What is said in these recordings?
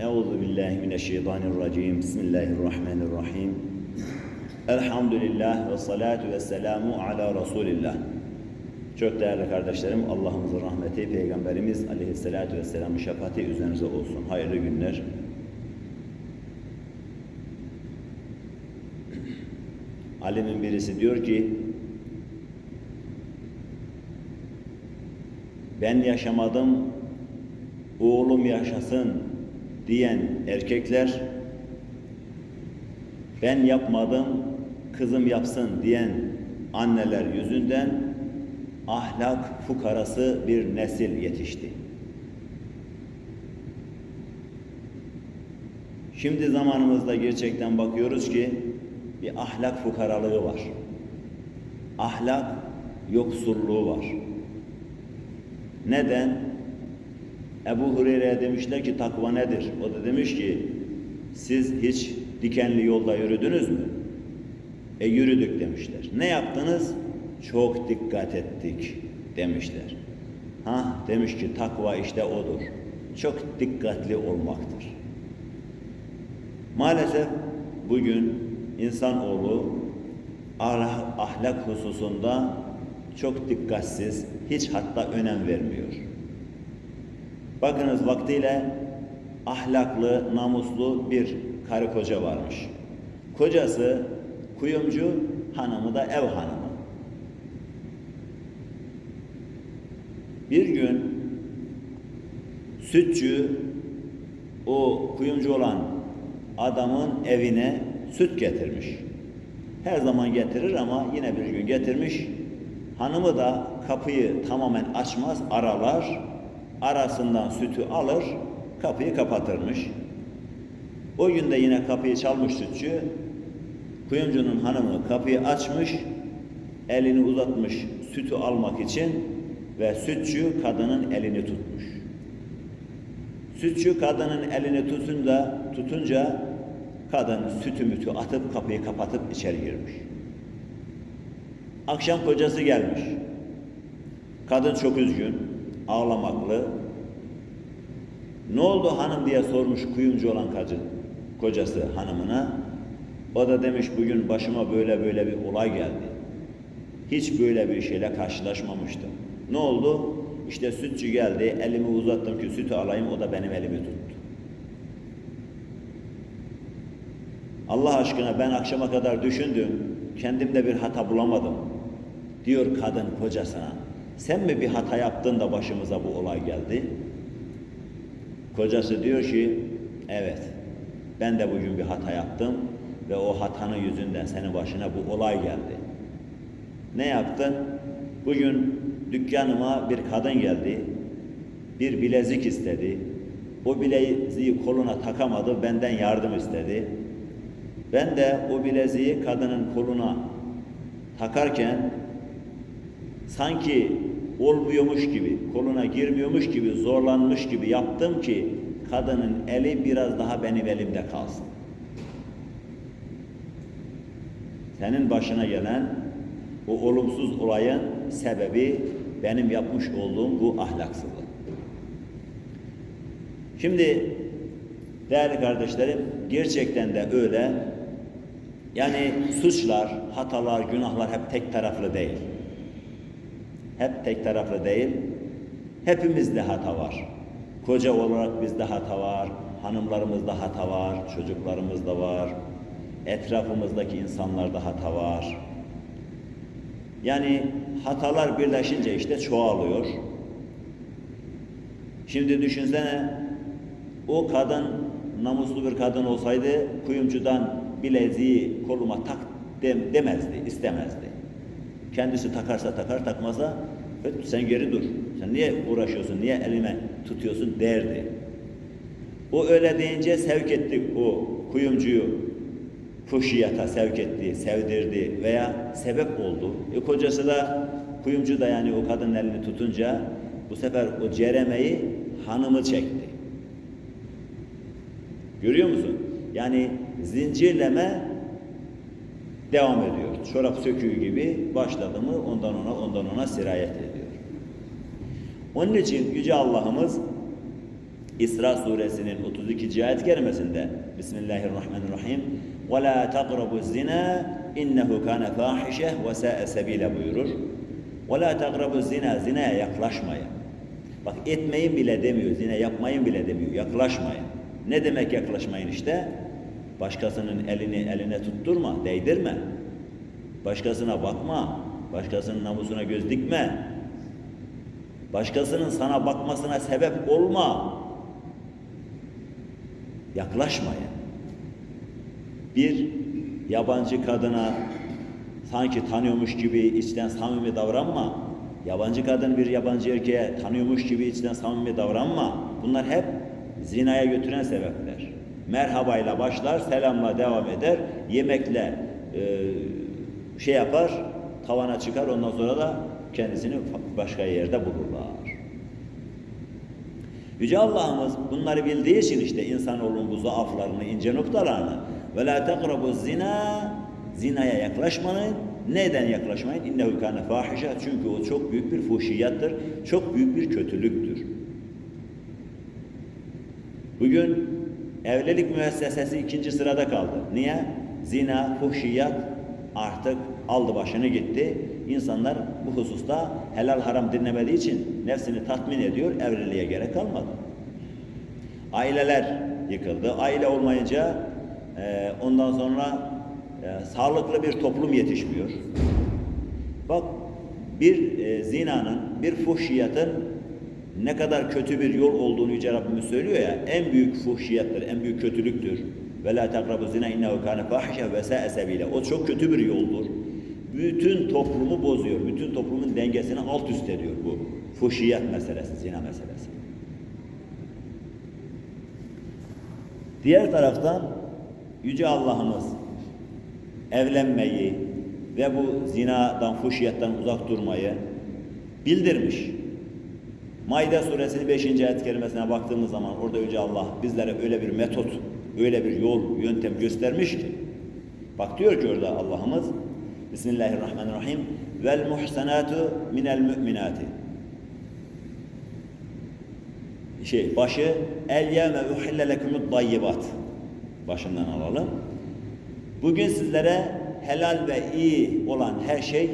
Euzu billahi mineşşeytanirracim. Bismillahirrahmanirrahim. Elhamdülillah ve salatu ve selamu ala Resulillah. Çok değerli kardeşlerim, Allah'ımızın rahmeti, Peygamberimiz aleyhissalatu vesselamın şefaati üzerinize olsun. Hayırlı günler. Alimin birisi diyor ki, ben yaşamadım, oğlum yaşasın diyen erkekler, ben yapmadım, kızım yapsın diyen anneler yüzünden ahlak fukarası bir nesil yetişti. Şimdi zamanımızda gerçekten bakıyoruz ki bir ahlak fukaralığı var. Ahlak yoksulluğu var. Neden? Ebu Hureyre'ye demişler ki takva nedir? O da demiş ki siz hiç dikenli yolda yürüdünüz mü? E yürüdük demişler. Ne yaptınız? Çok dikkat ettik demişler. Ha demiş ki takva işte odur. Çok dikkatli olmaktır. Maalesef bugün insanoğlu ahlak hususunda çok dikkatsiz, hiç hatta önem vermiyor. Bakınız vaktiyle ahlaklı, namuslu bir karı koca varmış. Kocası kuyumcu, hanımı da ev hanımı. Bir gün sütçü o kuyumcu olan adamın evine süt getirmiş. Her zaman getirir ama yine bir gün getirmiş. Hanımı da kapıyı tamamen açmaz, aralar. Arasından sütü alır, kapıyı kapatırmış. O gün de yine kapıyı çalmış sütçü. Kuyumcunun hanımı kapıyı açmış, elini uzatmış sütü almak için ve sütçü kadının elini tutmuş. Sütçü kadının elini tutunca, tutunca kadın sütü mütü atıp kapıyı kapatıp içeri girmiş. Akşam kocası gelmiş. Kadın çok üzgün, ağlamaklı. Ne oldu hanım diye sormuş kuyumcu olan kacı, kocası hanımına. O da demiş bugün başıma böyle böyle bir olay geldi. Hiç böyle bir şeyle karşılaşmamıştım. Ne oldu? İşte sütçü geldi, elimi uzattım ki sütü alayım, o da benim elimi tuttu. Allah aşkına ben akşama kadar düşündüm, kendimde bir hata bulamadım. Diyor kadın kocasına, sen mi bir hata yaptın da başımıza bu olay geldi? Kocası diyor ki, evet, ben de bugün bir hata yaptım ve o hatanın yüzünden senin başına bu olay geldi. Ne yaptın? Bugün dükkanıma bir kadın geldi, bir bilezik istedi. O bileziği koluna takamadı, benden yardım istedi. Ben de o bileziği kadının koluna takarken sanki olmuyormuş gibi, koluna girmiyormuş gibi, zorlanmış gibi yaptım ki kadının eli biraz daha benim elimde kalsın. Senin başına gelen o olumsuz olayın sebebi benim yapmış olduğum bu ahlaksızlık. Şimdi değerli kardeşlerim gerçekten de öyle. Yani suçlar, hatalar, günahlar hep tek taraflı değil. Hep tek taraflı değil. Hepimizde hata var. Koca olarak bizde hata var, hanımlarımızda hata var, çocuklarımızda var, etrafımızdaki insanlarda hata var. Yani hatalar birleşince işte çoğalıyor. Şimdi düşünsene o kadın namuslu bir kadın olsaydı kuyumcudan bileziği koluma tak dem demezdi, istemezdi. Kendisi takarsa takar, takmazsa sen geri dur. Sen niye uğraşıyorsun, niye elime tutuyorsun derdi. O öyle deyince sevk etti o kuyumcuyu fuhşiyata sevk etti, sevdirdi veya sebep oldu. E kocası da kuyumcu da yani o kadının elini tutunca bu sefer o ceremeyi hanımı çekti. Görüyor musun? Yani zincirleme devam ediyor. Çorap söküğü gibi başladı mı ondan ona ondan ona sirayet ediyor. Onun için Yüce Allah'ımız İsra suresinin 32. ayet kerimesinde Bismillahirrahmanirrahim ve la taqrabu zina innehu kana fahişe ve sa'a sebila buyurur. Ve la taqrabu zina zinaya yaklaşmayın. Bak etmeyin bile demiyor, zina yapmayın bile demiyor, yaklaşmayın. Ne demek yaklaşmayın işte? Başkasının elini eline tutturma, değdirme. Başkasına bakma, başkasının namusuna göz dikme. Başkasının sana bakmasına sebep olma. Yaklaşmayın. Bir yabancı kadına sanki tanıyormuş gibi içten samimi davranma. Yabancı kadın bir yabancı erkeğe tanıyormuş gibi içten samimi davranma. Bunlar hep zinaya götüren sebepler. Merhabayla başlar, selamla devam eder, yemekle e, şey yapar, tavana çıkar, ondan sonra da kendisini başka yerde bulurlar. Yüce Allah'ımız bunları bildiği için işte insanoğlunun bu zaaflarını, ince noktalarını ve la zina zinaya yaklaşmayın. Neden yaklaşmayın? İnnehu kâne fâhişe. Çünkü o çok büyük bir fuhşiyattır. Çok büyük bir kötülüktür. Bugün evlilik müessesesi ikinci sırada kaldı. Niye? Zina, fuhşiyat artık aldı başını gitti. İnsanlar bu hususta helal haram dinlemediği için nefsini tatmin ediyor, evliliğe gerek kalmadı. Aileler yıkıldı. Aile olmayınca e, ondan sonra e, sağlıklı bir toplum yetişmiyor. Bak bir e, zinanın, bir fuhşiyatın ne kadar kötü bir yol olduğunu Yüce Rabbimiz söylüyor ya, en büyük fuhşiyattır, en büyük kötülüktür. Ve la takrabu zina innehu kana fahişe ve sa'a sebile. O çok kötü bir yoldur. Bütün toplumu bozuyor. Bütün toplumun dengesini alt üst ediyor bu fuhşiyat meselesi, zina meselesi. Diğer taraftan Yüce Allah'ımız evlenmeyi ve bu zinadan, fuhşiyattan uzak durmayı bildirmiş. Maide suresinin 5. ayet kerimesine baktığımız zaman orada Yüce Allah bizlere öyle bir metot, öyle bir yol, yöntem göstermiş ki. Bak diyor ki orada Allah'ımız Bismillahirrahmanirrahim vel muhsanatu minel müminati şey başı el yevme uhille lekumud dayyibat başından alalım. Bugün sizlere helal ve iyi olan her şey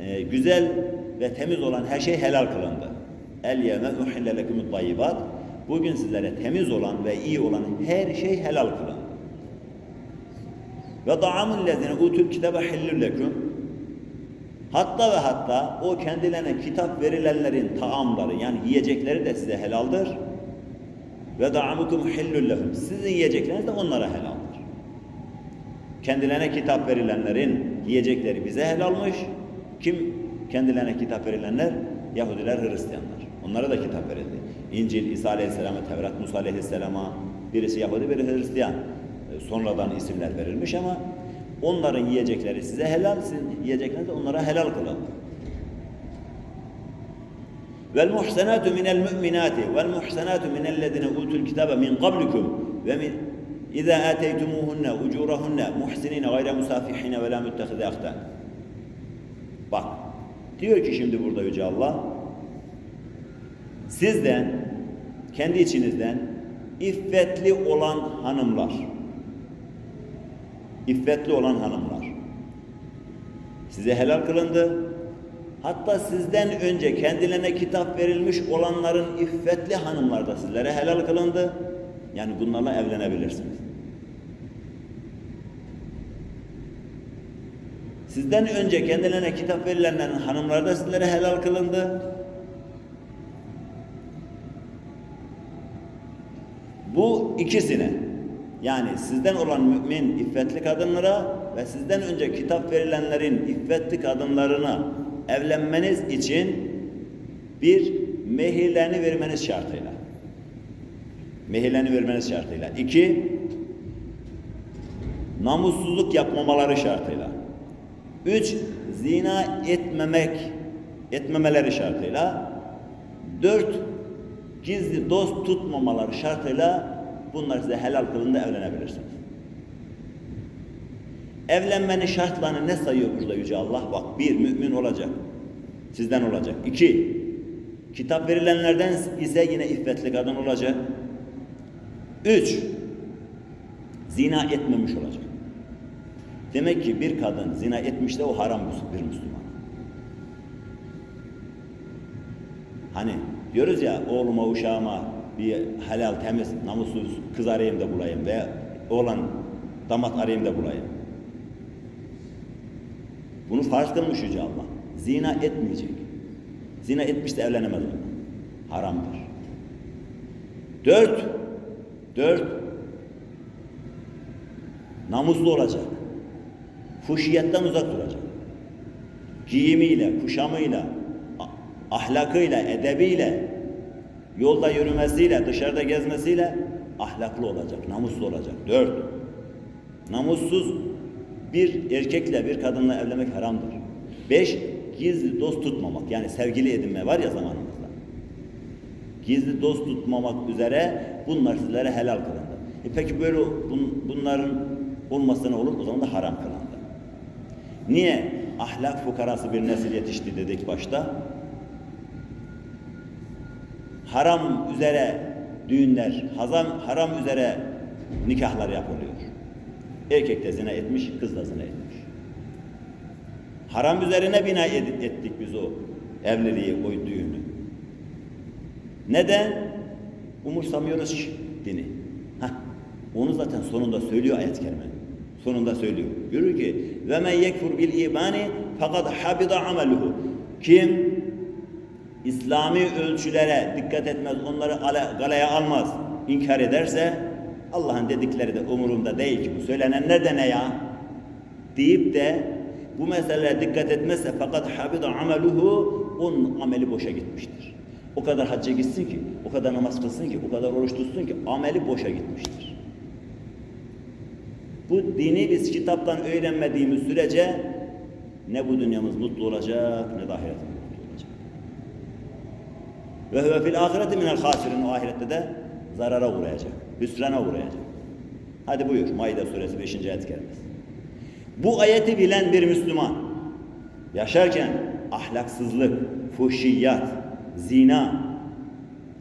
e, güzel ve temiz olan her şey helal kılındı. El yevme uhille lekumud dayyibat Bugün sizlere temiz olan ve iyi olan her şey helal kılındı. Ve da'amul lezine utul kitabe hillul lekum Hatta ve hatta o kendilerine kitap verilenlerin taamları yani yiyecekleri de size helaldir. Ve da'amukum hillul lehum. Sizin yiyecekleriniz de onlara helaldir. Kendilerine kitap verilenlerin yiyecekleri bize helalmış. Kim kendilerine kitap verilenler? Yahudiler, Hristiyanlar. Onlara da kitap verildi. İncil, İsa Aleyhisselam'a, Tevrat, Musa Aleyhisselam'a birisi Yahudi, biri Hristiyan. Sonradan isimler verilmiş ama onların yiyecekleri size helal, sizin yiyecekleriniz onlara helal kılın. Vel muhsenatu minel mu'minati vel muhsenatu minellezine utul kitabe min qablikum ve min İza ateytumuhunne ucurahunne muhsinine gayre musafihine ve la muttehide ahtan. Bak. Diyor ki şimdi burada Yüce Allah sizden kendi içinizden iffetli olan hanımlar iffetli olan hanımlar size helal kılındı. Hatta sizden önce kendilerine kitap verilmiş olanların iffetli hanımlar da sizlere helal kılındı. Yani bunlarla evlenebilirsiniz. Sizden önce kendilerine kitap verilenlerin hanımları da sizlere helal kılındı. Bu ikisine yani sizden olan mümin iffetli kadınlara ve sizden önce kitap verilenlerin iffetli kadınlarına evlenmeniz için bir mehirlerini vermeniz şartıyla. Mehirlerini vermeniz şartıyla. İki, namussuzluk yapmamaları şartıyla. Üç, zina etmemek, etmemeleri şartıyla. Dört, gizli dost tutmamaları şartıyla bunlar size helal kılında evlenebilirsiniz. Evlenmenin şartlarını ne sayıyor burada Yüce Allah? Bak bir, mümin olacak. Sizden olacak. İki, Kitap verilenlerden ise yine iffetli kadın olacak. Üç, zina etmemiş olacak. Demek ki bir kadın zina etmiş de o haram bir Müslüman. Hani diyoruz ya oğluma uşağıma bir helal temiz namussuz kız arayayım da bulayım ve oğlan damat arayayım da bulayım. Bunu farz kılmış Yüce Allah. Zina etmeyecek. Zina etmiş de evlenemez onunla. Haramdır. Dört, dört, namuslu olacak. Fuhşiyetten uzak duracak. Giyimiyle, kuşamıyla, ahlakıyla, edebiyle, yolda yürümesiyle, dışarıda gezmesiyle ahlaklı olacak, namuslu olacak. Dört, namussuz bir erkekle bir kadınla evlenmek haramdır. Beş, gizli dost tutmamak. Yani sevgili edinme var ya zamanımızda. Gizli dost tutmamak üzere bunlar sizlere helal kılındı. E peki böyle bun- bunların olmasa ne olur? O zaman da haram kılındı. Niye? Ahlak fukarası bir nesil yetişti dedik başta. Haram üzere düğünler, hazam, haram üzere nikahlar yapılıyor. Erkek de zina etmiş, kız da zina etmiş. Haram üzerine bina ettik biz o evliliği, o düğünü. Neden? Umursamıyoruz dini. Hah, onu zaten sonunda söylüyor ayet-i kerime. Sonunda söylüyor. Diyor ki ve men yekfur bil imani fakat habida ameluhu. Kim İslami ölçülere dikkat etmez, onları galaya almaz, inkar ederse Allah'ın dedikleri de umurumda değil ki bu söylenenler de ne ya? deyip de bu meselelere dikkat etmezse fakat habida ameluhu onun ameli boşa gitmiştir. O kadar hacca gitsin ki, o kadar namaz kılsın ki, o kadar oruç tutsun ki ameli boşa gitmiştir. Bu dini biz kitaptan öğrenmediğimiz sürece ne bu dünyamız mutlu olacak ne de ahiretimiz. Ve huve fil ahireti minel hasirin o ahirette de zarara uğrayacak, hüsrana uğrayacak. Hadi buyur Maide suresi 5. ayet kerimesi. Bu ayeti bilen bir Müslüman yaşarken ahlaksızlık, fuhşiyat, zina,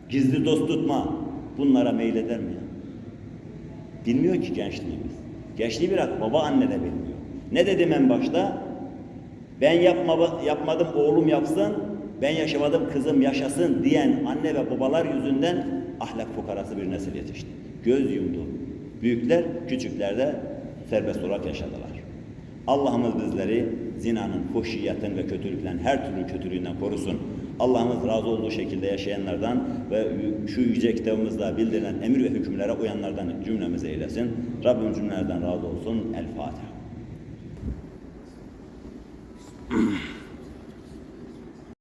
gizli dost tutma bunlara meyleder mi? Bilmiyor ki gençliğimiz. Gençliği bırak baba anne de bilmiyor. Ne dedim en başta? Ben yapma, yapmadım oğlum yapsın, ben yaşamadım kızım yaşasın diyen anne ve babalar yüzünden ahlak fukarası bir nesil yetişti. Göz yumdu. Büyükler, küçükler de serbest olarak yaşadılar. Allah'ımız bizleri zinanın, fuhşiyetin ve kötülüklerin her türlü kötülüğünden korusun. Allah'ımız razı olduğu şekilde yaşayanlardan ve şu yüce kitabımızda bildirilen emir ve hükümlere uyanlardan cümlemizi eylesin. Rabbim cümlelerden razı olsun. El Fatiha.